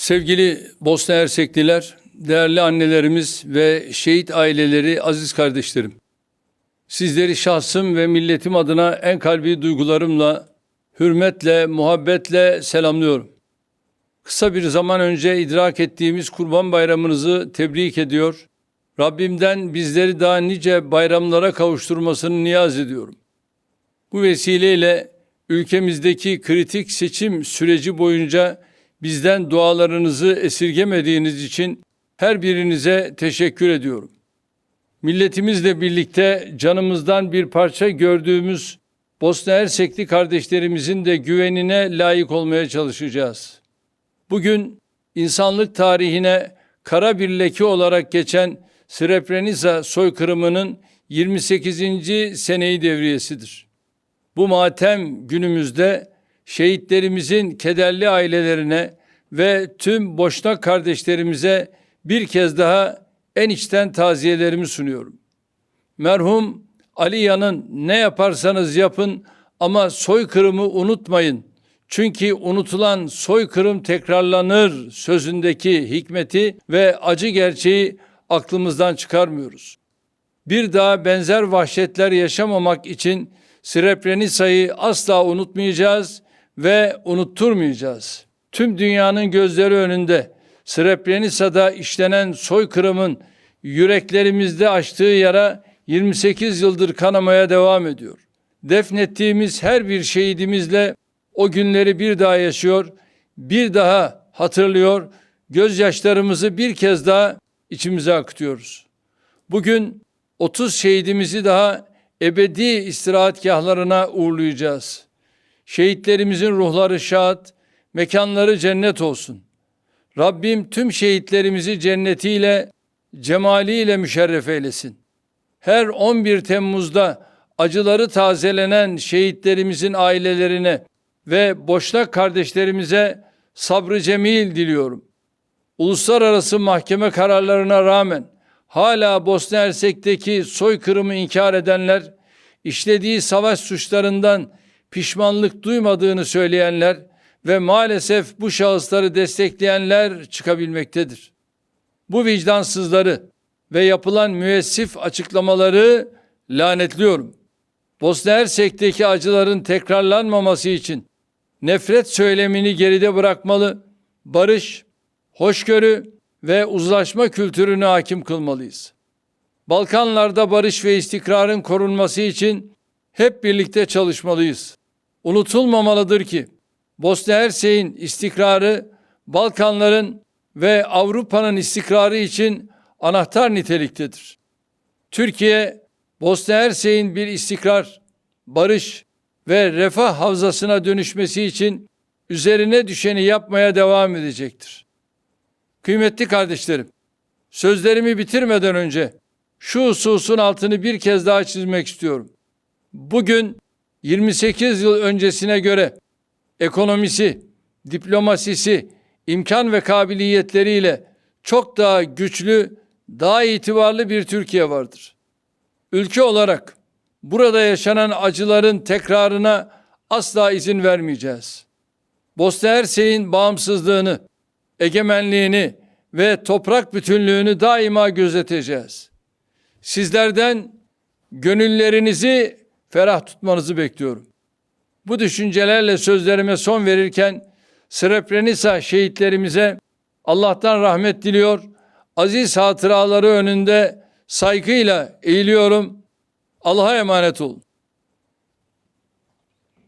Sevgili Bosna Hersekliler, değerli annelerimiz ve şehit aileleri, aziz kardeşlerim. Sizleri şahsım ve milletim adına en kalbi duygularımla, hürmetle, muhabbetle selamlıyorum. Kısa bir zaman önce idrak ettiğimiz Kurban Bayramınızı tebrik ediyor. Rabbimden bizleri daha nice bayramlara kavuşturmasını niyaz ediyorum. Bu vesileyle ülkemizdeki kritik seçim süreci boyunca bizden dualarınızı esirgemediğiniz için her birinize teşekkür ediyorum. Milletimizle birlikte canımızdan bir parça gördüğümüz Bosna Hersekli kardeşlerimizin de güvenine layık olmaya çalışacağız. Bugün insanlık tarihine kara bir leke olarak geçen Srebrenica soykırımının 28. seneyi devriyesidir. Bu matem günümüzde şehitlerimizin kederli ailelerine ve tüm Boşnak kardeşlerimize bir kez daha en içten taziyelerimi sunuyorum. Merhum Ali Yan'ın ne yaparsanız yapın ama soykırımı unutmayın. Çünkü unutulan soykırım tekrarlanır sözündeki hikmeti ve acı gerçeği aklımızdan çıkarmıyoruz. Bir daha benzer vahşetler yaşamamak için Srebrenica'yı asla unutmayacağız ve unutturmayacağız. Tüm dünyanın gözleri önünde Srebrenica'da işlenen soykırımın yüreklerimizde açtığı yara 28 yıldır kanamaya devam ediyor. Defnettiğimiz her bir şehidimizle o günleri bir daha yaşıyor, bir daha hatırlıyor, gözyaşlarımızı bir kez daha içimize akıtıyoruz. Bugün 30 şehidimizi daha ebedi istirahatgahlarına uğurlayacağız. Şehitlerimizin ruhları şad, mekanları cennet olsun. Rabbim tüm şehitlerimizi cennetiyle, cemaliyle müşerref eylesin. Her 11 Temmuz'da acıları tazelenen şehitlerimizin ailelerine ve boşnak kardeşlerimize sabrı cemil diliyorum. Uluslararası mahkeme kararlarına rağmen hala Bosna Hersek'teki soykırımı inkar edenler, işlediği savaş suçlarından pişmanlık duymadığını söyleyenler ve maalesef bu şahısları destekleyenler çıkabilmektedir. Bu vicdansızları ve yapılan müessif açıklamaları lanetliyorum. Bosna Hersek'teki acıların tekrarlanmaması için nefret söylemini geride bırakmalı, barış, hoşgörü ve uzlaşma kültürünü hakim kılmalıyız. Balkanlarda barış ve istikrarın korunması için hep birlikte çalışmalıyız. Unutulmamalıdır ki Bosna Hersek'in istikrarı Balkanların ve Avrupa'nın istikrarı için anahtar niteliktedir. Türkiye Bosna Hersek'in bir istikrar, barış ve refah havzasına dönüşmesi için üzerine düşeni yapmaya devam edecektir. Kıymetli kardeşlerim, sözlerimi bitirmeden önce şu hususun altını bir kez daha çizmek istiyorum. Bugün 28 yıl öncesine göre ekonomisi, diplomasisi, imkan ve kabiliyetleriyle çok daha güçlü, daha itibarlı bir Türkiye vardır. Ülke olarak burada yaşanan acıların tekrarına asla izin vermeyeceğiz. Bosna Hersek'in bağımsızlığını, egemenliğini ve toprak bütünlüğünü daima gözeteceğiz. Sizlerden gönüllerinizi ferah tutmanızı bekliyorum. Bu düşüncelerle sözlerime son verirken Srebrenica şehitlerimize Allah'tan rahmet diliyor. Aziz hatıraları önünde saygıyla eğiliyorum. Allah'a emanet olun.